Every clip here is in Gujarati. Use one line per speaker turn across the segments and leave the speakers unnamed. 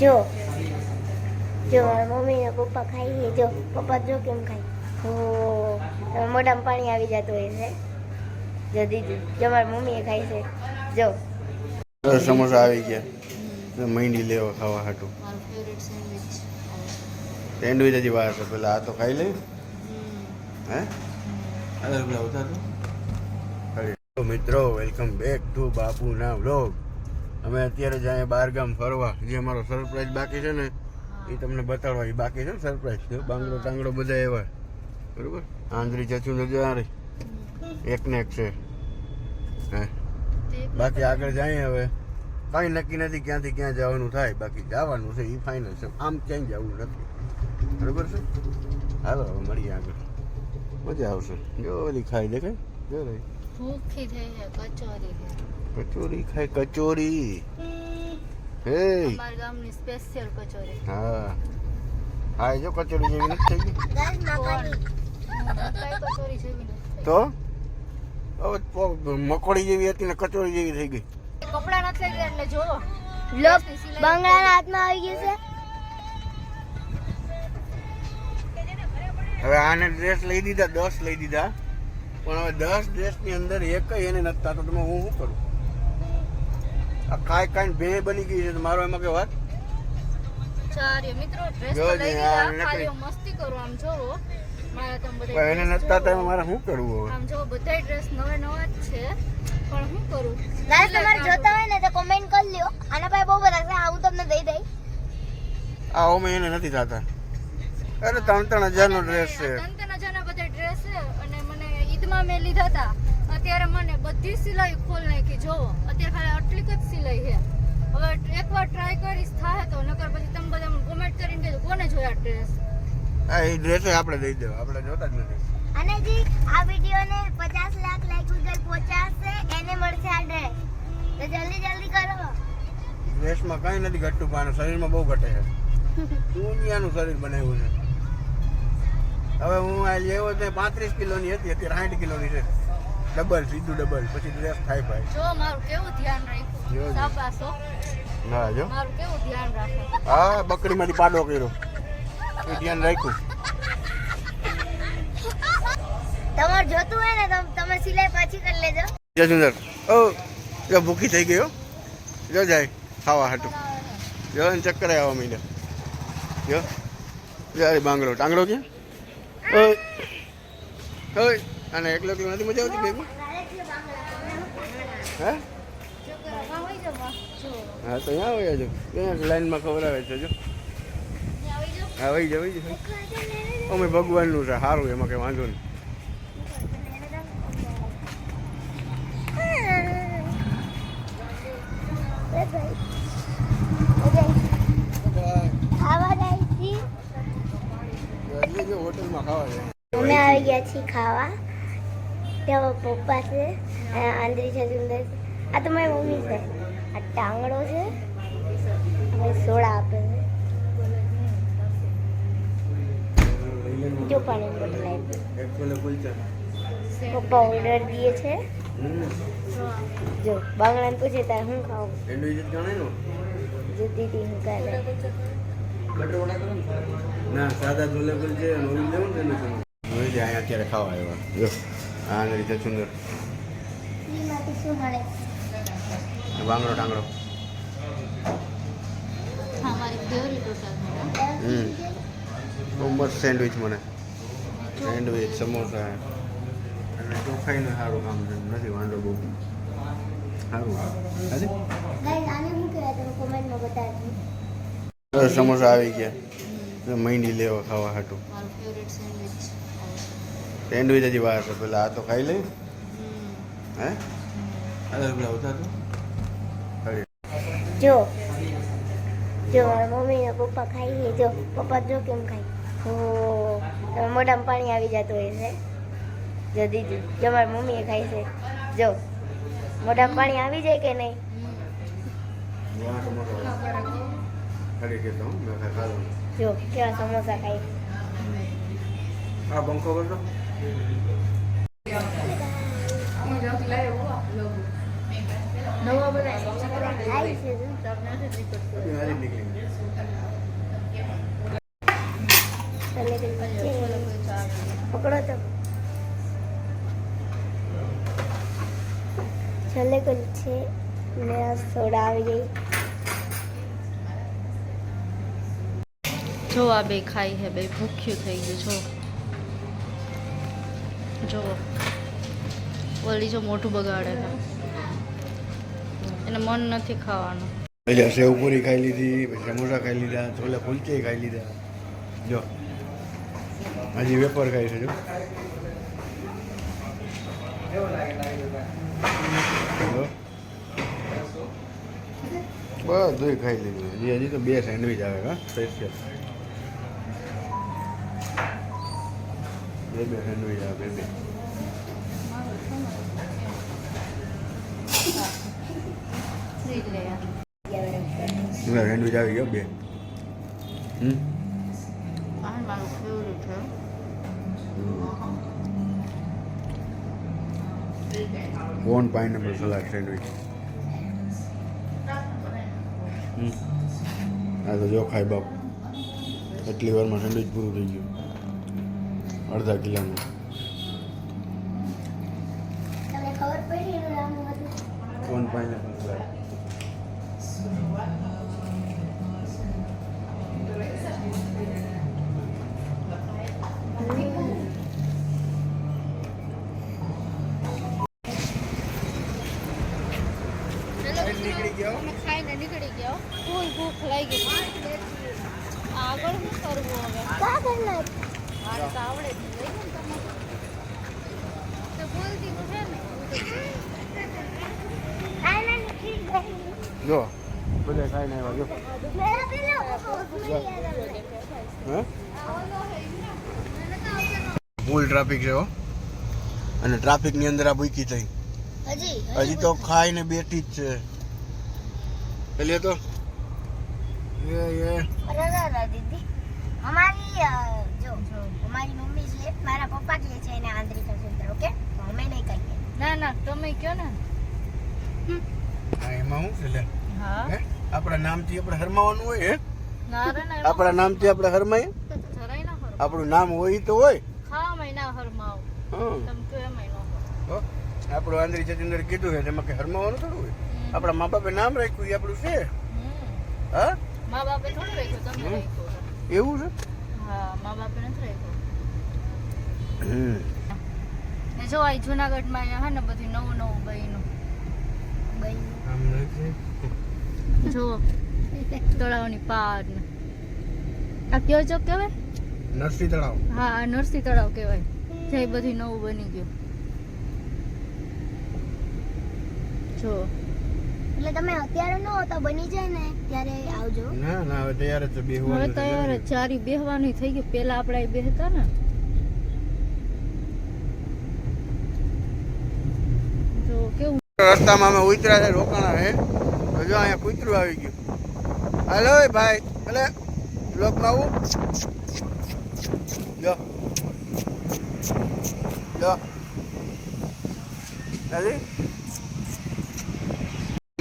જો. જો મારા મમ્મી ને પપ્પા ખાઈ જો પપ્પા જો કેમ ખાય? હો હવે મોઢામાં પાણી આવી જતું હોય છે. જો દીદી જો મારી મમ્મીએ ખાય છે. જો.
સમોસા આવી ગયા. મહિની લેવા ખાવા હાટું.
મારું ફેવરેટ સેન્ડવિચ
સેન્ડવિચ હજી વાર છે. પેલા આ તો ખાઈ લે હે? અરે પેલા ઉતાર મિત્રો વેલકમ બેક ટુ બાપુના વ્લોગ અમે અત્યારે જાય બાર ગામ ફરવા જે અમારો સરપ્રાઈઝ બાકી છે ને એ તમને બતાડવા એ બાકી છે ને સરપ્રાઈઝ બાંગડો ટાંગડો બધા એવા. બરોબર? આંધળી ચચું નજર આ રહી એક ને એક છે. હે. બાકી આગળ જાય હવે. કાંઈ નક્કી નથી ક્યાંથી ક્યાં જવાનું થાય. બાકી જવાનું છે એ ફાઇનલ છે. આમ ક્યાંય જવું નથી. બરોબર છે? હાલો હવે મળીએ આગળ. મજા આવશે. જો બધી ખાઈ દેખાય. જો રે
ભૂખી થઈ છે કચોરી
કચોરી ખાય કચોરી. હે.
અમારા ગામની સ્પેશિયલ કચોરી.
હા. હા એ જો કચોરી જેવી નથી થઈ ગઈ? તો? મકોડી જેવી હતી ને કચોરી જેવી થઈ ગઈ.
કપડા નથી લઈ ગયા એટલે
લોક બંગલાના હાથમાં આવી ગયું છે.
હવે આને ડ્રેસ લઈ દીધા દસ લઈ દીધા. પણ હવે દસ ડ્રેસની અંદર એક એને નથી થતો. તમે હું શું કરું? આ કાંઈ કાંઈ બે બની ગઈ છે તો મારો એમાં કે વાત? ને
તમે બધા
એને એમાં મારે શું કરવું હવે?
આમ ડ્રેસ નવા નવા જ છે. પણ શું કરું?
ગાઈસ તમારે જોતા હોય ને તો કમેન્ટ કરી લ્યો. આના પાસે બહુ બધા છે હું તમને દઈ દઈ.
આ ઓમે એને નથી થતા. અરે ત્રણ ત્રણ હજારનો ડ્રેસ છે
ત્રણ ત્રણ હજારના બધા ડ્રેસ છે અને મને મેં લીધા હતા. અત્યારે મને બધી સિલાઈ ખોલ નાખી જોવો અત્યારે ખાલી આટલી જ સિલાઈ છે. હવે એકવાર ટ્રાય કરીશ થાય તો નકર પછી તમે બધા કોમેન્ટ કરીને કહેજો કોને જોયા ડ્રેસ
હા એ ડ્રેસ આપણે દઈ દેવા. આપણે જોતા જ નથી.
અને જી આ વિડીયોને 50 લાખ લાઈક ઉપર પહોંચાડશે એને મળશે આ ડ્રેસ તો જલ્દી જલ્દી કરો.
ડ્રેસમાં કંઈ નથી ઘટતું પણ શરીરમાં બહુ ઘટે છે. દુનિયાનું શરીર બનાવ્યું છે. હવે હું આ લેવો તો પાંત્રીસ કિલોની હતી અત્યારે સાઠ કિલોની છે. ડબલ સીધું ડબલ પછી ડ્રેસ થાય ભાઈ.
જો મારું કેવું ધ્યાન રાખ્યું?
જો.
સાબાસો.
ના જો.
મારું કેવું ધ્યાન રાખે
હા બકરીમાંથી પાડો કર્યો. એ ધ્યાન રાખ્યું.
તમારે જોતું હોય ને તમે સિલાઈ પાછી કરી લેજો.
જય સુંદર. ઓ જો ભૂખી થઈ ગયો જો જાય ખાવા હાટું. જો ચક્કર આવવા માંડ્યા. જો જો અરે બાંગડો. ટાંગડો ક્યાં? ઓય. અને એકલો એકલો નથી મજા આવતી બેગમાં હે?
હા હોય
તો અહીંયા આવ્યા જો લાઈનમાં ખબર આવે છે જો. હા વહી જાવ વહી જાય અમે ભગવાનનું છે સારું એમાં કંઈ વાંધો નહીં
ખાવા જાય છે
એટલે જો હોટલમાં ખાવા
અમે આવી ગયા છીએ ખાવા. ત્યાં પપ્પા છે આંધળી છે સુંદર છે. આ તો મારી મમ્મી છે. આ ટાંગડો છે. હવે સોડા આપે છે. જો પાણી બોટલ આપી
કિલો
પપ્પા ઓર્ડર દીએ છે. જો બાંગડા પૂછે તારે શું ખાવું?
સેન્ડવિચ જ ગણાય ને?
જો દીદી શું કરે
ના સાદા છોલે કુલચે અને ઓલું લેવું ને એને સમજ અહીંયા અત્યારે ખાવા આવ્યા. જો આ રીતે સુંદર.
શું
ટાંગડો હમ. બહુ મસ્ત સેન્ડવિચ મને. સેન્ડવિચ સમોસા. અને ચોખાઈને સારું કામ છે નથી વાંધો બહુ. સારું હાજી?
ગાઈસ આને શું કહેવાય તમે કોમેન્ટમાં બતાવજો.
સમોસા આવી ગયા. મહિની લેવા ખાવા હાટું.
સેન્ડવિચ
સેન્ડવિચ હજી વાર છે. પેલા આ તો ખાઈ લઈ. હે?
જો. જો મમ્મી ને પપ્પા ખાઈ જો પપ્પા જો કેમ ખાય? ઓ હવે મોઢામાં પાણી આવી જતું હોય છે. જો દીદી જો મારી મમ્મીએ ખાય છે. જો મોઢામાં પાણી આવી જાય કે નહીં?
ખાલી દેતા હું મેં ખાઈ
જો કેવા સમોસા ખાઈ?
આ બંકો કરજો.
નવો બનાવી
પકડો
તો. છેલ્લે
કુલ છે મેં સોડા આવી ગઈ.
જો આ બે ખાઈ હે, બે ભૂખ્યું થઈ ગયું, જો. જો. ઓલી જો મોટું બગાડે એને મન નથી ખાવાનું.
સેવ પૂરી ખાઈ લીધી, પછી સમોસા ખાઈ લીધા, છોલે કુલચે ખાઈ લીધા. જો. હજી વેપર ખાઈ છે, જો. બધું ખાઈ લીધું. હજી હજી તો બે સેન્ડવિચ આવે, હા સ્પેશિયલ બે બે સેન્ડવિચ આવે બે બે બે yo, આવી ગયો બે હમ
આ મારું ફેવરેટ છે
corn pineapple salad sandwich hmm. આ તો જો ખાઈ બાપ એટલી વારમાં સેન્ડવિચ પૂરું થઈ ગયું અડધા કિલોનું. પાઇનેપલ નીકળી ગયો?
અમે ખાઈને નીકળી ગયો ફૂલ ભૂખ લાગી ગઈ આગળ શું કરવું હવે જ નહીં. ને ને
બધા ખાઈને આવ્યા, જો.
મેરા પેલો ભૂલી ગયા
હે? ફૂલ ટ્રાફિક છે અને ટ્રાફિકની અંદર આ ભૂકી થઈ.
હજી
હજી તો ખાઈને બેઠી જ છે. પેલી તો. એ એ.
દીદી અમારી અ, જો અમારી મમ્મી છે મારા પપ્પા કહે છે એને આંતરિક સૂત્ર ઓકે અમે નહીં કહીએ
ના ના તમે કયો ને?
હા એમાં શું છે લે.
હા.
હે? આપણા નામથી આપણે હરમાવાનું હોય હે?
ના રે ના
આપણા નામથી આપણે હરમાય. આપણું નામ હોય તો હોય. હં. હો. આપણું આંધળી ચતિંદર કીધું છે એમાં કે હરમાવાનું થોડું હોય. આપણા મા બાપે નામ રાખ્યું એ આપણું છે. હા?
મા બાપે થોડું રાખ્યું તમે
હમ.
રાખ્યું.
એવું છે?
હા મા બાપે નથી રાખ્યું.
હમ.
ને જો આ જુનાગઢમાં અહીંયા હે ને બધું નવું નવું બન્યું
આમ
જો તળાવની પાર ને આ કયો ચોક કહેવાય?
નરસિંહ તળાવ.
હા આ નરસિંહ તળાવ કહેવાય. જે બધું નવું બની ગયું. જો.
એટલે તમે અત્યારે ન હોતા બની જાય ને ત્યારે આવજો.
ના ના હવે તૈયાર જ બેહવાનું
હવે
તૈયાર
તો યાર ચારી બેહવાનું થઈ ગયું. પેલા આપણે બેહતા ને જો કેવું
રસ્તામાં અમે ઉતર્યા છે, રોકાણા છે. હજુ અહીંયા કૂતરું આવી ગયું. હાલો ભાઈ, ભલે. બ્લોકમાં આવું. જો. જો. દાદી.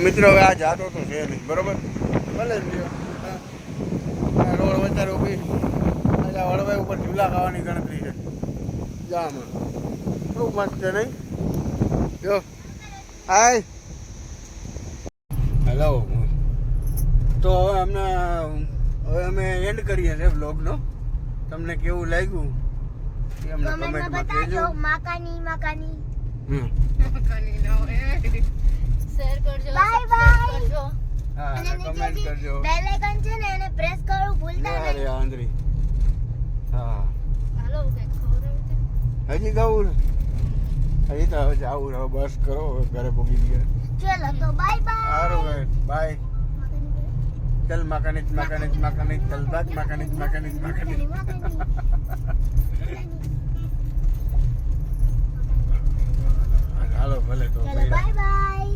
મિત્રો, હવે આ જાતો તો છે નહીં, બરોબર? ભલે રોડ વચ્ચે ઊભી આ હળવાઈ ઉપર ઝૂલા ખાવાની ગણતરી છે. જામાં. બહુ મસ્ત છે નહીં? જો. હાય. હેલો તો હવે અમને હવે અમે એન્ડ કરીએ છીએ બ્લોગનો તમને કેવું લાગ્યું? એ અમને
કમેન્ટમાં
કહેજો.
માકાની માકાની.
હમ.
શેર કરજો subscribe કરજો.
હા
અને
અને કમેન્ટ કરજો.
બેલ આઇકન છે ને એને પ્રેસ કરવું ભૂલતા
અરે
નહીં.
હા.
હાલો
હજી ગાવું હજી તો હવે આવું હવે બસ કરો ઘરે પહોંચી ગયા.
ચલો તો બાય
સારું
બાય
ભાઈ બાય ચલ મકાનિત મકાનિત મકાનિત ચલ બાદ મકાનિત મકાનિત મકાનિત હાલો ભલે તો
બાય બાય